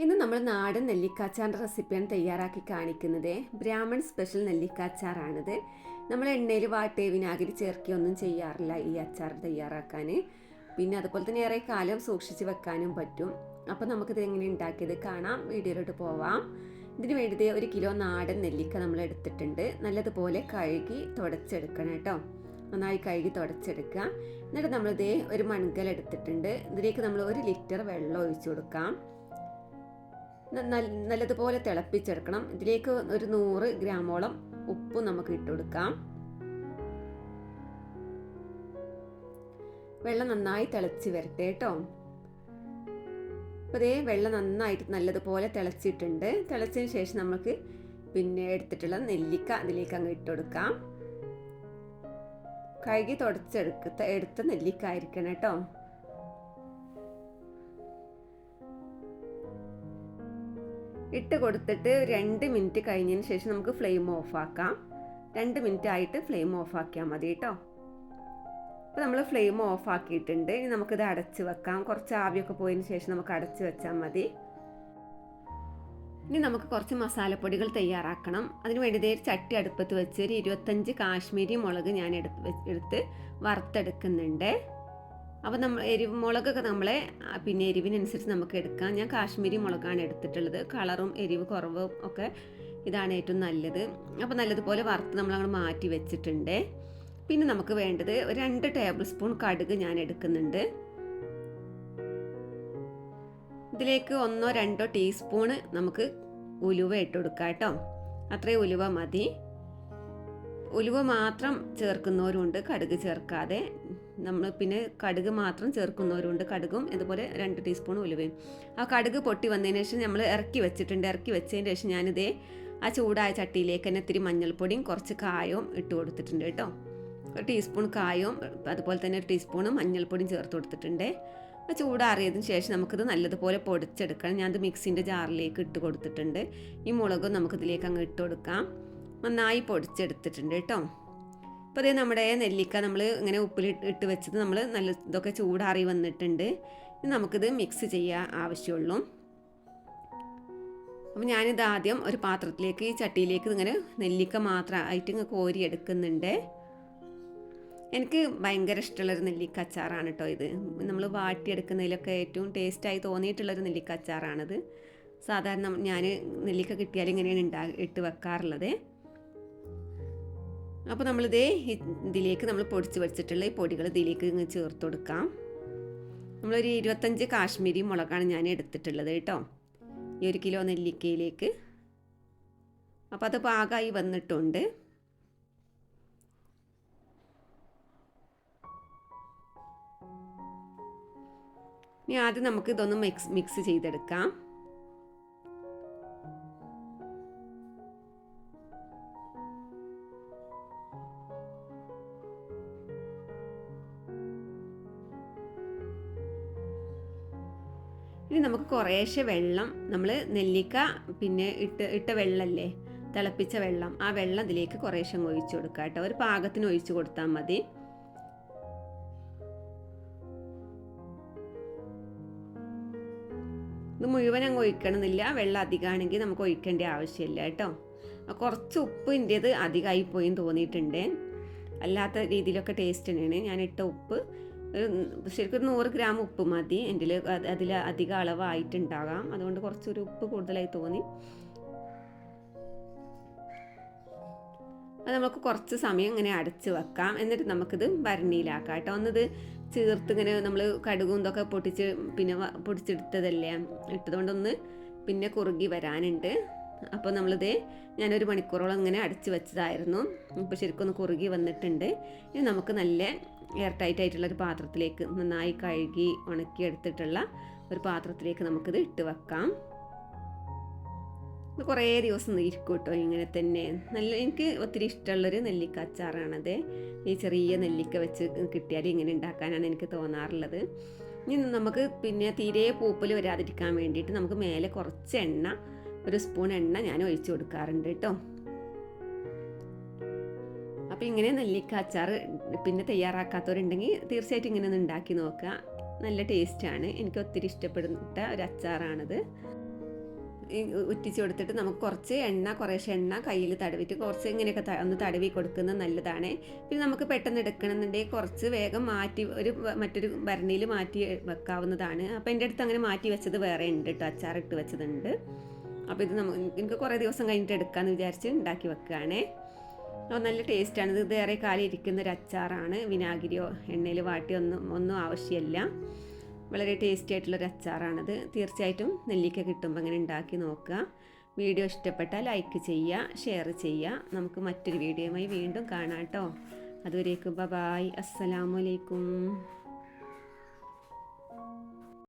ഇന്ന് നമ്മൾ നാടൻ നെല്ലിക്കാച്ചാറിന്റെ റെസിപ്പിയാണ് തയ്യാറാക്കി കാണിക്കുന്നത്. ബ്രാഹ്മൺ സ്പെഷ്യൽ നെല്ലിക്കാച്ചാറാണിത്. നമ്മൾ എണ്ണയിൽ വാട്ടേ വിനാഗിരി ചേർക്കുകയൊന്നും ചെയ്യാറില്ല ഈ അച്ചാർ തയ്യാറാക്കാൻ. പിന്നെ അതുപോലെ തന്നെ ഏറെ കാലം സൂക്ഷിച്ച് വെക്കാനും പറ്റും. അപ്പോൾ നമുക്കിത് എങ്ങനെ ഉണ്ടാക്കിയത് കാണാം. വീഡിയോയിലോട്ട് പോവാം. ഇതിന് വേണ്ടി ഒരു കിലോ നാടൻ നെല്ലിക്ക നമ്മൾ എടുത്തിട്ടുണ്ട്. നല്ലതുപോലെ കഴുകി തുടച്ചെടുക്കണം കേട്ടോ. നന്നായി കഴുകി തുടച്ചെടുക്കുക എന്നിട്ട് നമ്മളിതേ ഒരു മൺകൽ എടുത്തിട്ടുണ്ട്. ഇതിലേക്ക് നമ്മൾ ഒരു ലിറ്റർ വെള്ളം ഒഴിച്ചു കൊടുക്കാം. നല്ലതുപോലെ തിളപ്പിച്ചെടുക്കണം. ഇതിലേക്ക് ഒരു നൂറ് ഗ്രാമോളം ഉപ്പ് നമുക്ക് ഇട്ടുകൊടുക്കാം വെള്ളം നന്നായി തിളച്ച് വരട്ടെ കേട്ടോ അപ്പോൾ ഇതേ വെള്ളം നന്നായിട്ട് നല്ലതുപോലെ തിളച്ചിട്ടുണ്ട്. തിളച്ചതിന് ശേഷം നമുക്ക് പിന്നെ എടുത്തിട്ടുള്ള നെല്ലിക്ക അതിലേക്ക് അങ്ങ് ഇട്ട് കൊടുക്കാം. കഴുകി തുടച്ചെടുക്ക എടുത്ത നെല്ലിക്ക ആയിരിക്കണം കേട്ടോ ഇട്ട് കൊടുത്തിട്ട് രണ്ട് മിനിറ്റ് കഴിഞ്ഞതിന് ശേഷം നമുക്ക് ഫ്ലെയിം ഓഫ് ആക്കാം രണ്ട് മിനിറ്റ് ആയിട്ട് ഫ്ലെയിം ഓഫ് ആക്കിയാൽ മതി കേട്ടോ. അപ്പോൾ നമ്മൾ ഫ്ലെയിം ഓഫ് ആക്കിയിട്ടുണ്ട് ഇനി നമുക്കിത് അടച്ച് വെക്കാം. കുറച്ച് ആവിയൊക്കെ പോയതിന് ശേഷം നമുക്ക് അടച്ച് വെച്ചാൽ മതി. ഇനി നമുക്ക് കുറച്ച് മസാലപ്പൊടികൾ തയ്യാറാക്കണം. അതിന് വേണ്ടി ഇതേ ചട്ടി അടുപ്പത്ത് വെച്ച് ഒരു ഇരുപത്തഞ്ച് കാശ്മീരി മുളക് ഞാൻ എടുത്ത് വറുത്തെടുക്കുന്നുണ്ട്. അപ്പോൾ നമ്മൾ എരിവ് മുളകൊക്കെ നമ്മളെ പിന്നെ എരിവിനനുസരിച്ച് നമുക്ക് എടുക്കാം. ഞാൻ കാശ്മീരി മുളകാണ് എടുത്തിട്ടുള്ളത്. കളറും എരിവ് കുറവും ഒക്കെ ഇതാണ് ഏറ്റവും നല്ലത്. അപ്പോൾ നല്ലതുപോലെ വറുത്ത് നമ്മൾ അങ്ങോട്ട് മാറ്റി വെച്ചിട്ടുണ്ട്. പിന്നെ നമുക്ക് വേണ്ടത് ഒരു രണ്ട് ടേബിൾ സ്പൂൺ കടുക് ഞാൻ എടുക്കുന്നുണ്ട്. ഇതിലേക്ക് ഒന്നോ രണ്ടോ ടീസ്പൂണ് നമുക്ക് ഉലുവ ഇട്ട് കൊടുക്കാം കേട്ടോ. അത്രയും ഉലുവ മതി. ഉലുവ മാത്രം ചേർക്കുന്നവരുണ്ട് കടുക് ചേർക്കാതെ. നമ്മൾ പിന്നെ കടുക് മാത്രം ചേർക്കുന്നവരുണ്ട് കടുകും ഇതുപോലെ രണ്ട് ടീസ്പൂൺ ഉലുവയും. ആ കടുക് പൊട്ടി വന്നതിന് ശേഷം നമ്മൾ ഇറക്കി വെച്ചിട്ടുണ്ട്. ഇറക്കി വെച്ചതിന് ശേഷം ഞാനിതേ ആ ചൂടായ ചട്ടിയിലേക്ക് തന്നെ ഇത്തിരി മഞ്ഞൾപ്പൊടിയും കുറച്ച് കായവും ഇട്ട് കൊടുത്തിട്ടുണ്ട് കേട്ടോ. ഒരു ടീസ്പൂൺ കായവും അതുപോലെ തന്നെ ഒരു ടീസ്പൂണും മഞ്ഞൾപ്പൊടിയും ചേർത്ത് കൊടുത്തിട്ടുണ്ട്. ആ ചൂടാറിയതിന് ശേഷം നമുക്കിത് നല്ലതുപോലെ പൊടിച്ചെടുക്കണം. ഞാനത് മിക്സിന്റെ ജാറിലേക്ക് ഇട്ട് കൊടുത്തിട്ടുണ്ട്. ഈ മുളകും നമുക്കിതിലേക്ക് അങ്ങ് ഇട്ട് കൊടുക്കാം. നന്നായി പൊടിച്ചെടുത്തിട്ടുണ്ട് കേട്ടോ. അപ്പോൾ അതേ നമ്മുടെ നെല്ലിക്ക നമ്മൾ ഇങ്ങനെ ഉപ്പിൽ ഇട്ട് വെച്ചത് നമ്മൾ നല്ല ഇതൊക്കെ ചൂടാറി വന്നിട്ടുണ്ട്. ഇനി നമുക്കിത് മിക്സ് ചെയ്യാൻ ആവശ്യമുള്ളൂ. അപ്പോൾ ഞാനിത് ആദ്യം ഒരു പാത്രത്തിലേക്ക് ഈ ചട്ടിയിലേക്ക് ഇങ്ങനെ നെല്ലിക്ക മാത്രമായിട്ട് ഇങ്ങനെ കോരി എടുക്കുന്നുണ്ട് എനിക്ക് ഭയങ്കര ഇഷ്ടമുള്ളൊരു നെല്ലിക്ക അച്ചാറാണ് കേട്ടോ ഇത്. നമ്മൾ വാട്ടിയെടുക്കുന്നതിലൊക്കെ ഏറ്റവും ടേസ്റ്റായി തോന്നിയിട്ടുള്ളൊരു നെല്ലിക്ക അച്ചാറാണിത്. സാധാരണ ഞാൻ നെല്ലിക്ക കിട്ടിയാൽ ഇങ്ങനെയാണ് ഉണ്ടാ ഇട്ട് വെക്കാറുള്ളത്. അപ്പോൾ നമ്മളിതേ ഇതിലേക്ക് നമ്മൾ പൊടിച്ച് വെച്ചിട്ടുള്ള ഈ പൊടികൾ ഇതിലേക്ക് ഇങ്ങ് ചേർത്ത് കൊടുക്കാം. നമ്മളൊരു ഇരുപത്തഞ്ച് കാശ്മീരി മുളകാണ് ഞാൻ എടുത്തിട്ടുള്ളത് കേട്ടോ. ഈ ഒരു കിലോ നെല്ലിക്കയിലേക്ക്. അപ്പോൾ അത് പാകമായി വന്നിട്ടുണ്ട്. ഇനി ആദ്യം നമുക്ക് ഇതൊന്ന് മിക്സ് മിക്സ് ചെയ്തെടുക്കാം. ഇനി നമുക്ക് കുറേശ്ശെ വെള്ളം നമ്മൾ നെല്ലിക്ക പിന്നെ ഇട്ട് ഇട്ട വെള്ളമല്ലേ തിളപ്പിച്ച വെള്ളം ആ വെള്ളം ഇതിലേക്ക് കുറേശ്ശെ ഒഴിച്ചു കൊടുക്കുക കേട്ടോ. ഒരു പാകത്തിന് ഒഴിച്ചു കൊടുത്താൽ മതി. ഇത് മുഴുവൻ അങ്ങ് ഒഴിക്കണമെന്നില്ല. വെള്ളം അധികമാണെങ്കിൽ നമുക്ക് ഒഴിക്കേണ്ട ആവശ്യമില്ല കേട്ടോ. കുറച്ച് ഉപ്പ് ഉപ്പിന്റേത് അധികമായി പോയി തോന്നിയിട്ടുണ്ട്. അല്ലാത്ത രീതിയിലൊക്കെ ടേസ്റ്റ് തന്നെയാണ്. ഞാൻ ഇട്ട ഉപ്പ് ശരിക്കും നൂറ് ഗ്രാം ഉപ്പ് മതി. എന്റെ അതിൽ അധിക അളവായിട്ടുണ്ടാകാം. അതുകൊണ്ട് കുറച്ചൊരു ഉപ്പ് കൂടുതലായി തോന്നി. അത് നമുക്ക് കുറച്ച് സമയം ഇങ്ങനെ അടച്ച് വെക്കാം. എന്നിട്ട് നമുക്കിത് ഭരണിയിലാക്കാം കേട്ടോ. ഒന്നത് ചേർത്ത് ഇങ്ങനെ നമ്മൾ കടുകും ഇതൊക്കെ പൊട്ടിച്ച് പിന്നെ പൊടിച്ചെടുത്തതല്ലേ ഇട്ടതുകൊണ്ടൊന്ന് പിന്നെ കുറുകി വരാനുണ്ട്. അപ്പോൾ നമ്മളിത് ഞാനൊരു മണിക്കൂറോളം ഇങ്ങനെ അടച്ച് വെച്ചതായിരുന്നു. ഇപ്പോൾ ശരിക്കും ഒന്ന് കുറുകി വന്നിട്ടുണ്ട്. ഇനി നമുക്ക് നല്ല എയർ ടൈറ്റ് ആയിട്ടുള്ള ഒരു പാത്രത്തിലേക്ക് നന്നായി കഴുകി ഉണക്കി എടുത്തിട്ടുള്ള ഒരു പാത്രത്തിലേക്ക് നമുക്കിത് ഇട്ട് വെക്കാം. കുറേ ദിവസം ഇരിക്കും കേട്ടോ ഇങ്ങനെ തന്നെ. നല്ല എനിക്ക് ഒത്തിരി ഇഷ്ടമുള്ളൊരു നെല്ലിക്ക അച്ചാറാണത് ഈ ചെറിയ നെല്ലിക്ക വെച്ച് കിട്ടിയാൽ ഇങ്ങനെ ഉണ്ടാക്കാനാണ് എനിക്ക് തോന്നാറുള്ളത്. ഇനി നമുക്ക് പിന്നെ തീരെ പൂപ്പൽ വരാതിരിക്കാൻ വേണ്ടിയിട്ട് നമുക്ക് മേലെ കുറച്ച് എണ്ണ ഒരു സ്പൂൺ എണ്ണ ഞാൻ ഒഴിച്ചു കൊടുക്കാറുണ്ട് കേട്ടോ. അപ്പോൾ ഇങ്ങനെ നെല്ലിക്ക അച്ചാർ പിന്നെ തയ്യാറാക്കാത്തവരുണ്ടെങ്കിൽ തീർച്ചയായിട്ടും ഇങ്ങനെ ഒന്ന് ഉണ്ടാക്കി നോക്കുക. നല്ല ടേസ്റ്റാണ് എനിക്ക് ഒത്തിരി ഇഷ്ടപ്പെടുന്ന ഒരു അച്ചാറാണത്. ഉറ്റിച്ച് കൊടുത്തിട്ട് നമുക്ക് കുറച്ച് എണ്ണ കുറേശ്ശെ എണ്ണ കയ്യിൽ തടവിട്ട് കുറച്ച് ഇങ്ങനെയൊക്കെ ഒന്ന് തടവി കൊടുക്കുന്നത് നല്ലതാണ്. പിന്നെ നമുക്ക് പെട്ടെന്ന് എടുക്കണമെന്നുണ്ടെങ്കിൽ കുറച്ച് വേഗം മാറ്റി ഒരു മറ്റൊരു ഭരണിയിൽ മാറ്റി വെക്കാവുന്നതാണ്. അപ്പോൾ എന്റെ അടുത്ത് അങ്ങനെ മാറ്റി വെച്ചത് വേറെ ഉണ്ട് കേട്ടോ. അച്ചാറിട്ട് വെച്ചതുണ്ട്. അപ്പോൾ ഇത് നമുക്ക് എനിക്ക് കുറേ ദിവസം കഴിഞ്ഞിട്ട് എടുക്കാമെന്ന് വിചാരിച്ച് ഉണ്ടാക്കി വെക്കുകയാണേ അപ്പോൾ നല്ല ടേസ്റ്റാണ് ഇത് ഏറെ കാലം ഇരിക്കുന്ന ഒരു അച്ചാറാണ്. വിനാഗിരിയോ എണ്ണയിൽ വാട്ടി ഒന്നും ഒന്നും ആവശ്യമില്ല. വളരെ ടേസ്റ്റി ആയിട്ടുള്ളൊരു അച്ചാറാണത്. തീർച്ചയായിട്ടും നെല്ലിക്ക കിട്ടുമ്പോൾ അങ്ങനെ ഉണ്ടാക്കി നോക്കുക. വീഡിയോ ഇഷ്ടപ്പെട്ടാൽ ലൈക്ക് ചെയ്യുക ഷെയർ ചെയ്യുക. നമുക്ക് മറ്റൊരു വീഡിയോയുമായി വീണ്ടും കാണാം കേട്ടോ. അതുവരേക്കും ബ ബായ് അസ്സലാമലൈക്കും